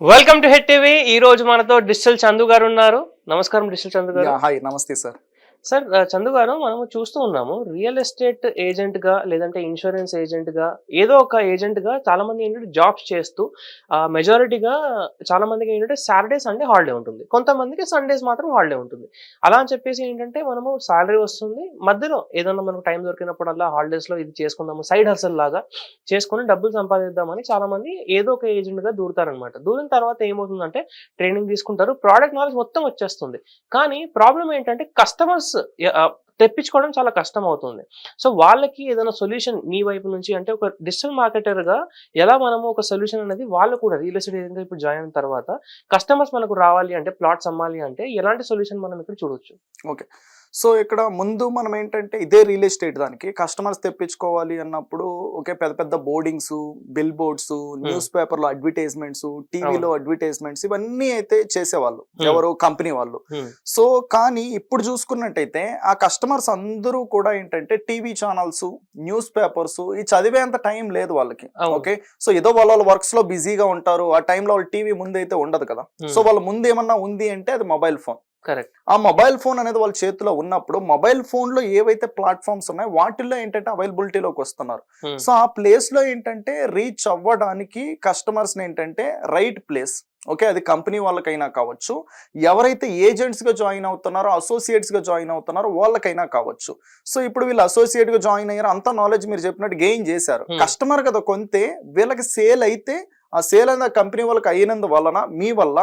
Welcome to head TV. ఈ రోజు మనతో డిజిటల్ చందు గారు ఉన్నారు. నమస్కారం డిజిటల్ చందు గారు. హాయ్ నమస్తే సార్. సార్ చందు గారు మనము చూస్తూ ఉన్నాము రియల్ ఎస్టేట్ ఏజెంట్గా లేదంటే ఇన్సూరెన్స్ ఏజెంట్గా ఏదో ఒక ఏజెంట్గా చాలా మంది ఏంటంటే జాబ్స్ చేస్తూ మెజారిటీగా చాలా మందికి ఏంటంటే సాటర్డే సండే హాలిడే ఉంటుంది. కొంతమందికి సండేస్ మాత్రం హాలిడే ఉంటుంది. అలా అని చెప్పేసి ఏంటంటే మనము సాలరీ వస్తుంది. మధ్యలో ఏదన్నా మనకు టైం దొరికినప్పుడల్లా హాలిడేస్లో ఇది చేసుకుందాము సైడ్ హసల్ లాగా చేసుకుని డబ్బులు సంపాదిద్దామని చాలా మంది ఏదో ఒక ఏజెంట్గా దూరుతారనమాట. దూరిన తర్వాత ఏమవుతుందంటే ట్రైనింగ్ తీసుకుంటారు ప్రోడక్ట్ నాలెడ్జ్ మొత్తం వచ్చేస్తుంది. కానీ ప్రాబ్లం ఏంటంటే కస్టమర్స్ తెప్పించుకోవడం చాలా కష్టం అవుతుంది సో వాళ్ళకి ఏదైనా సొల్యూషన్ మీ వైపు నుంచి అంటే ఒక డిజిటల్ మార్కెటర్గా ఎలా మనము ఒక సొల్యూషన్ అనేది వాళ్ళు కూడా రియల్ ఎస్టేట్ ఏజెంట్ ఇప్పుడు జాయిన్ అయిన తర్వాత కస్టమర్స్ మనకు రావాలి అంటే ప్లాట్స్ అమ్మాలి అంటే ఎలాంటి సొల్యూషన్ మనం ఇక్కడ చూడొచ్చు? సో ఇక్కడ ముందు మనం ఏంటంటే ఇదే రియల్ ఎస్టేట్ దానికి కస్టమర్స్ తెప్పించుకోవాలి అన్నప్పుడు ఓకే పెద్ద పెద్ద బోర్డింగ్స్ బిల్ బోర్డ్స్ న్యూస్ పేపర్లో అడ్వర్టైజ్మెంట్స్ టీవీలో అడ్వర్టైజ్మెంట్స్ ఇవన్నీ అయితే చేసేవాళ్ళు Hmm. ఎవరు కంపెనీ వాళ్ళు Hmm. సో కానీ ఇప్పుడు చూసుకున్నట్టయితే ఆ కస్టమర్స్ అందరూ కూడా ఏంటంటే టీవీ ఛానల్స్ న్యూస్ పేపర్స్ ఈ చదివేంత టైం లేదు వాళ్ళకి. ఓకే సో ఏదో వాళ్ళ వాళ్ళ వర్క్స్లో బిజీగా ఉంటారు ఆ టైంలో వాళ్ళు టీవీ ముందు అయితే ఉండదు కదా Hmm. సో వాళ్ళ ముందు ఏమన్నా ఉంది అంటే అది మొబైల్ ఫోన్ కరెక్ట్. ఆ మొబైల్ ఫోన్ అనేది వాళ్ళ చేతిలో ఉన్నప్పుడు మొబైల్ ఫోన్లో ఏవైతే ప్లాట్ఫామ్స్ ఉన్నాయో వాటిల్లో ఏంటంటే అవైలబిలిటీలోకి వస్తున్నారు. Hmm. సో ఆ ప్లేస్లో ఏంటంటే రీచ్ అవ్వడానికి కస్టమర్స్ ఏంటంటే రైట్ ప్లేస్. ఓకే అది కంపెనీ వాళ్ళకైనా కావచ్చు. ఎవరైతే ఏజెంట్స్గా జాయిన్ అవుతున్నారో అసోసియేట్స్గా జాయిన్ అవుతున్నారో వాళ్ళకైనా కావచ్చు. సో ఇప్పుడు వీళ్ళు అసోసియేట్గా జాయిన్ అయ్యారు అంత నాలెడ్జ్ మీరు చెప్పినట్టు గెయిన్ చేశారు. Hmm. కస్టమర్ కదా కొంతే వీళ్ళకి సేల్ అయితే ఆ సేల్ అనేది కంపెనీ వాళ్ళకి అయినందు వలన మీ వల్ల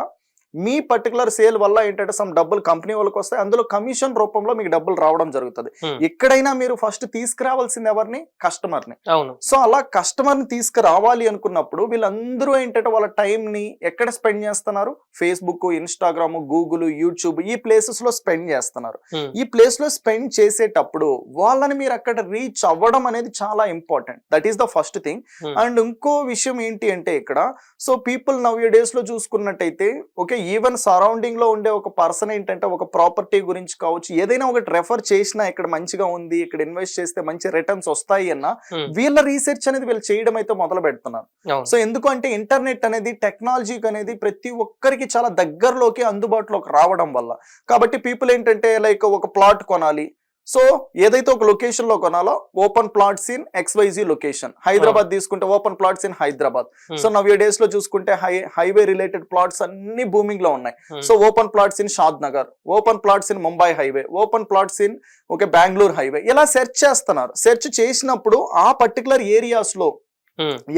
మీ పర్టికులర్ సేల్ వల్ల ఏంటంటే సమ్ డబ్బులు కంపెనీ వాళ్ళకి వస్తాయి. అందులో కమిషన్ రూపంలో మీకు డబ్బులు రావడం జరుగుతుంది. Hmm. ఎక్కడైనా మీరు ఫస్ట్ తీసుకురావాల్సింది ఎవరిని? కస్టమర్ని. సో అలా కస్టమర్ని తీసుకురావాలి అనుకున్నప్పుడు వీళ్ళందరూ ఏంటంటే వాళ్ళ టైం ని ఎక్కడ స్పెండ్ చేస్తున్నారు? ఫేస్బుక్ ఇన్స్టాగ్రామ్ గూగుల్ యూట్యూబ్ ఈ ప్లేసెస్లో స్పెండ్ చేస్తున్నారు. Hmm. ఈ ప్లేస్లో స్పెండ్ చేసేటప్పుడు వాళ్ళని మీరు అక్కడ రీచ్ అవ్వడం అనేది చాలా important that is the first thing. And ఇంకో విషయం ఏంటి అంటే ఇక్కడ సో పీపుల్ నవ్ డేస్లో చూసుకున్నట్టయితే ఓకే ఈవెన్ సరౌండింగ్లో ఉండే ఒక పర్సన్ ఏంటంటే ఒక ప్రాపర్టీ గురించి కావచ్చు ఏదైనా ఒకటి రెఫర్ చేసినా ఇక్కడ మంచిగా ఉంది ఇక్కడ ఇన్వెస్ట్ చేస్తే మంచి రిటర్న్స్ వస్తాయి అన్న Hmm. వీళ్ళ రీసెర్చ్ అనేది వీళ్ళు చేయడం అయితే మొదలు పెడుతున్నారు. సో ఎందుకంటే ఇంటర్నెట్ అనేది టెక్నాలజీకి అనేది ప్రతి ఒక్కరికి చాలా దగ్గరలోకి అందుబాటులోకి రావడం వల్ల. కాబట్టి పీపుల్ ఏంటంటే లైక్ ఒక ప్లాట్ కొనాలి సో ఏదైతే ఒక లొకేషన్లో కొనాలో open plots in XYZ location Hyderabad తీసుకుంటే open plots in Hyderabad. So now డేస్లో చూసుకుంటే హై హైవే రిలేటెడ్ ప్లాట్స్ అన్ని బూమింగ్లో ఉన్నాయి. So open plots in Shadnagar open plots in Mumbai highway open plots in okay Bengaluru highway ఇలా search చేస్తున్నారు search చేసినప్పుడు ఆ పర్టికులర్ ఏరియాస్లో.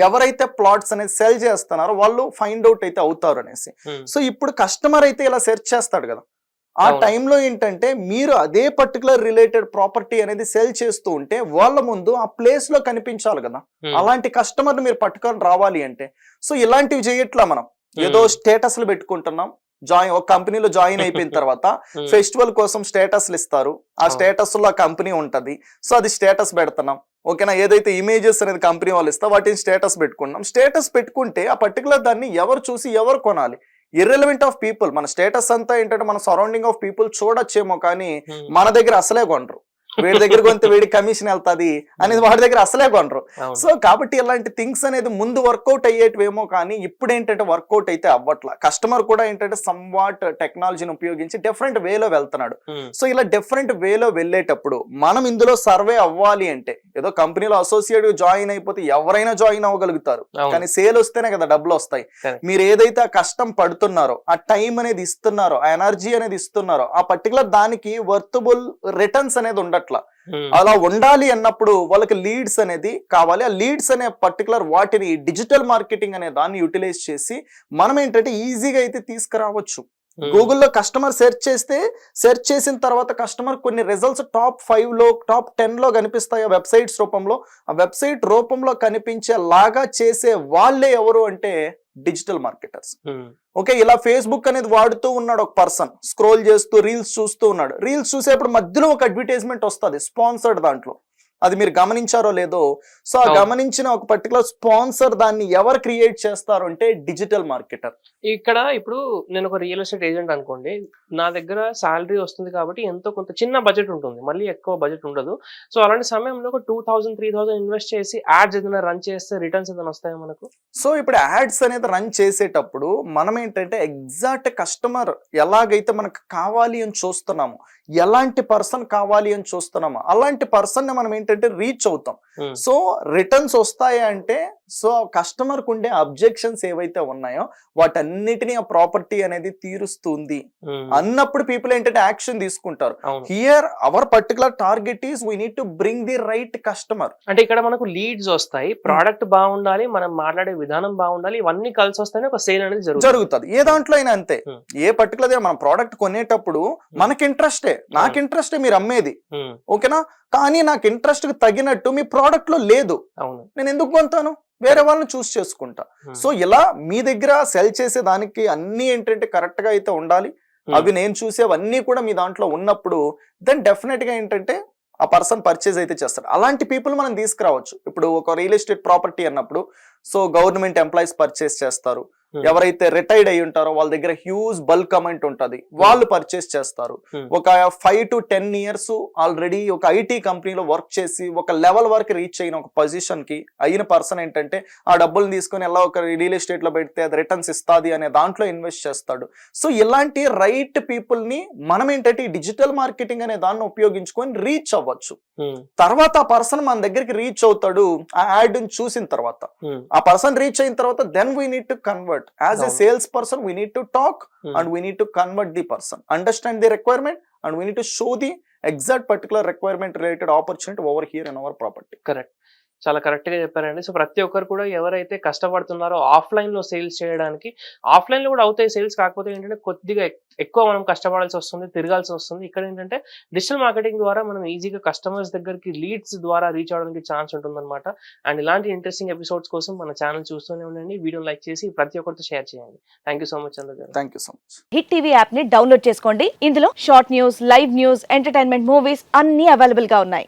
ఎవరైతే ప్లాట్స్ అనేది సెల్ చేస్తున్నారో వాళ్ళు ఫైండ్ అవుట్ అయితే అవుతారు అనేసి. సో ఇప్పుడు కస్టమర్ అయితే ఇలా సెర్చ్ చేస్తాడు కదా ఆ. టైంలో ఏంటంటే మీరు అదే పర్టికులర్ రిలేటెడ్ ప్రాపర్టీ అనేది సెల్ చేస్తూ ఉంటే వాళ్ళ ముందు ఆ ప్లేస్లో కనిపించాలి కదా. అలాంటి కస్టమర్ మీరు పట్టుకొని రావాలి అంటే సో ఇలాంటివి చేయట్లా మనం ఏదో Hmm. స్టేటస్లు పెట్టుకుంటున్నాం జాయిన్ ఒక కంపెనీలో జాయిన్ అయిపోయిన తర్వాత. ఫెస్టివల్ కోసం స్టేటస్లు ఇస్తారు ఆ. స్టేటస్లో ఆ కంపెనీ ఉంటది సో అది స్టేటస్ పెడుతున్నాం ఓకేనా ఏదైతే ఇమేజెస్ అనేది కంపెనీ వాళ్ళు ఇస్తా వాటిని స్టేటస్ పెట్టుకున్నాం స్టేటస్ పెట్టుకుంటే ఆ పర్టికులర్ దాన్ని ఎవరు చూసి ఎవరు కొనాలి ఇర్రెలవెంట్ ఆఫ్ పీపుల్ మన స్టేటస్ అంతా ఏంటంటే మన సరౌండింగ్ ఆఫ్ పీపుల్ చూడొచ్చేమో కానీ Hmm. మన దగ్గర అసలే కొనరు వీడి దగ్గర కొంత వీడి కమిషన్ వెళ్తాది అనేది వాడి దగ్గర అసలే కొనరు. సో కాబట్టి ఇలాంటి థింగ్స్ అనేది ముందు వర్కౌట్ అయ్యేటివేమో కానీ ఇప్పుడు ఏంటంటే వర్కౌట్ అయితే అవ్వట్లా. కస్టమర్ కూడా ఏంటంటే సమ్వాట్ టెక్నాలజీని ఉపయోగించి డిఫరెంట్ వేలో వెళ్తున్నాడు. Hmm. సో ఇలా డిఫరెంట్ వేలో వెళ్ళేటప్పుడు మనం ఇందులో సర్వే అవ్వాలి అంటే ఏదో కంపెనీలో అసోసియేట్ జాయిన్ అయిపోతే ఎవరైనా జాయిన్ అవ్వగలుగుతారు. కానీ సేల్ వస్తేనే కదా డబ్బులు వస్తాయి. మీరు ఏదైతే ఆ కష్టం పడుతున్నారో ఆ టైం అనేది ఇస్తున్నారో ఆ ఎనర్జీ అనేది ఇస్తున్నారో ఆ పర్టికులర్ దానికి వర్తబుల్ రిటర్న్స్ అనేది ఉండట్లా. అలా ఉండాలి అన్నప్పుడు వాళ్ళకి లీడ్స్ అనేది కావాలి. ఆ లీడ్స్ అనే పర్టికులర్ వాటిని డిజిటల్ మార్కెటింగ్ అనే దాన్ని యూటిలైజ్ చేసి మనం ఏంటంటే ఈజీగా అయితే తీసుకురావచ్చు. గూగుల్లో కస్టమర్ సెర్చ్ చేస్తే సెర్చ్ చేసిన తర్వాత కస్టమర్ కొన్ని రిజల్ట్స్ టాప్ ఫైవ్లో టాప్ టెన్లో కనిపిస్తాయి. ఆ వెబ్సైట్స్ రూపంలో. ఆ వెబ్సైట్ రూపంలో కనిపించే లాగా చేసే వాళ్ళే ఎవరు అంటే డిజిటల్ మార్కెటర్స్. ఓకే ఇలా ఫేస్బుక్ అనేది వాడుతూ ఉన్నాడు ఒక పర్సన్ స్క్రోల్ చేస్తూ రీల్స్ చూస్తూ ఉన్నాడు. రీల్స్ చూసేప్పుడు మధ్యలో ఒక అడ్వర్టైజ్మెంట్ వస్తుంది స్పాన్సర్డ్ దాంట్లో. అది మీరు గమనించారో లేదో. సో ఆ. గమనించిన ఒక పర్టికులర్ స్పాన్సర్ దాన్ని ఎవరు క్రియేట్ చేస్తారు అంటే డిజిటల్ మార్కెటర్ ఇక్కడ ఇప్పుడు నేను ఒక రియల్ ఎస్టేట్ ఏజెంట్ అనుకోండి. నా దగ్గర శాలరీ వస్తుంది కాబట్టి ఎంతో కొంత చిన్న బడ్జెట్ ఉంటుంది. మళ్ళీ ఎక్కువ బడ్జెట్ ఉండదు. సో అలాంటి సమయంలో ఒక two thousand three thousand invest చేసి యాడ్స్ ఏదైనా రన్ చేస్తే రిటర్న్స్ ఏదైనా వస్తాయా మనకు? సో ఇప్పుడు యాడ్స్ అనేది రన్ చేసేటప్పుడు మనం ఏంటంటే ఎగ్జాక్ట్ కస్టమర్ ఎలాగైతే మనకు కావాలి అని చూస్తున్నాము ఎలాంటి పర్సన్ కావాలి అని చూస్తున్నాము అలాంటి పర్సన్ మనం ఏంటంటే ఏంటంటే రీచ్ అవుతాం. సో రిటర్న్స్ వస్తాయి అంటే సో కస్టమర్కు ఉండే అబ్జెక్షన్స్ ఏవైతే ఉన్నాయో వాటన్నిటిని ఆ ప్రాపర్టీ అనేది తీరుస్తుంది. Hmm. అన్నప్పుడు పీపుల్ ఏంటంటే యాక్షన్ తీసుకుంటారు. Here our particular target is we need to bring the right customer అంటే ఇక్కడ మనకు లీడ్స్ వస్తాయి ప్రోడక్ట్ బాగుండాలి మనం మాట్లాడే విధానం బాగుండాలి ఇవన్నీ కలిసి వస్తేనే ఒక సేల్ అనేది జరుగుతుంది. ఏ దాంట్లో అయినా అంతే. Hmm. ఏ పర్టికులర్ మనం ప్రోడక్ట్ కొనేటప్పుడు మనకి ఇంట్రెస్టే నాకు ఇంట్రెస్టే మీరు అమ్మేది. Hmm. ఓకేనా కానీ నాకు ఇంట్రెస్ట్కి తగినట్టు మీ ప్రోడక్ట్లో లేదు. అవును. నేను ఎందుకు కొంటాను? వేరే వాళ్ళని చూస్ చేసుకుంటా. Hmm. సో ఇలా మీ దగ్గర సెల్ చేసే దానికి అన్ని ఏంటంటే కరెక్ట్గా అయితే ఉండాలి. Hmm. అవి నేను చూసేవన్నీ కూడా మీ దాంట్లో ఉన్నప్పుడు దెన్ డెఫినెట్గా ఏంటంటే ఆ పర్సన్ పర్చేజ్ అయితే చేస్తాడు అలాంటి పీపుల్ మనం తీసుకురావచ్చు. ఇప్పుడు ఒక రియల్ ఎస్టేట్ ప్రాపర్టీ అన్నప్పుడు సో గవర్నమెంట్ ఎంప్లాయీస్ పర్చేస్ చేస్తారు. ఎవరైతే రిటైర్డ్ అయి ఉంటారో వాళ్ళ దగ్గర హ్యూజ్ బల్క్ అమౌంట్ ఉంటది. వాళ్ళు పర్చేస్ చేస్తారు. Hmm. ఒక five to ten years already ఒక ఐటీ కంపెనీలో వర్క్ చేసి ఒక లెవెల్ వరకు రీచ్ అయిన ఒక పొజిషన్కి అయిన పర్సన్ ఏంటంటే ఆ డబ్బులు తీసుకొని ఎలా ఒక రియల్ ఎస్టేట్లో పెడితే అది రిటర్న్స్ ఇస్తుంది అనే దాంట్లో ఇన్వెస్ట్ చేస్తాడు. సో ఇలాంటి రైట్ పీపుల్ని మనం ఏంటంటే డిజిటల్ మార్కెటింగ్ అనే దాన్ని ఉపయోగించుకొని రీచ్ అవ్వచ్చు. Hmm. తర్వాత ఆ పర్సన్ మన దగ్గరికి రీచ్ అవుతాడు ఆ యాడ్ చూసిన తర్వాత. Hmm. ఆ పర్సన్ రీచ్ అయిన తర్వాత then we need to convert convert. As no. a salesperson, we need to talk mm. and we need to convert the person, understand the requirement, and we need to show the exact particular requirement related opportunity over here in our property. Correct. చాలా కరెక్ట్గా చెప్పారండి. So ప్రతి ఒక్కరు కూడా ఎవరైతే కష్టపడుతున్నారో ఆఫ్లైన్లో sales చేయడానికి ఆఫ్లైన్లో కూడా అవుతాయి సేల్స్ కాకపోతే ఏంటంటే కొద్దిగా ఎక్- ఎక్కువ మనం కష్టపడాల్సి వస్తుంది తిరగాల్సి వస్తుంది. ఇక్కడ ఏంటంటే డిజిటల్ మార్కెటింగ్ ద్వారా మనం ఈజీగా కస్టమర్స్ దగ్గరికి లీడ్స్ ద్వారా రీచ్ అవడానికి ఛాన్స్ ఉంటుందన్నమాట. అండ్ ఇలాంటి ఇంట్రెస్టింగ్ ఎపిసోడ్స్ కోసం మన ఛానల్ చూస్తూనే ఉండండి. వీడియో లైక్ చేసి ప్రతి ఒక్కరితో షేర్ చేయండి. Thank you so much garu. Thank you so much. Hit TV యాప్ని డౌన్లోడ్ చేసుకోండి. ఇందులో short news live news entertainment movies అన్ని అవైలబుల్గా ఉన్నాయి.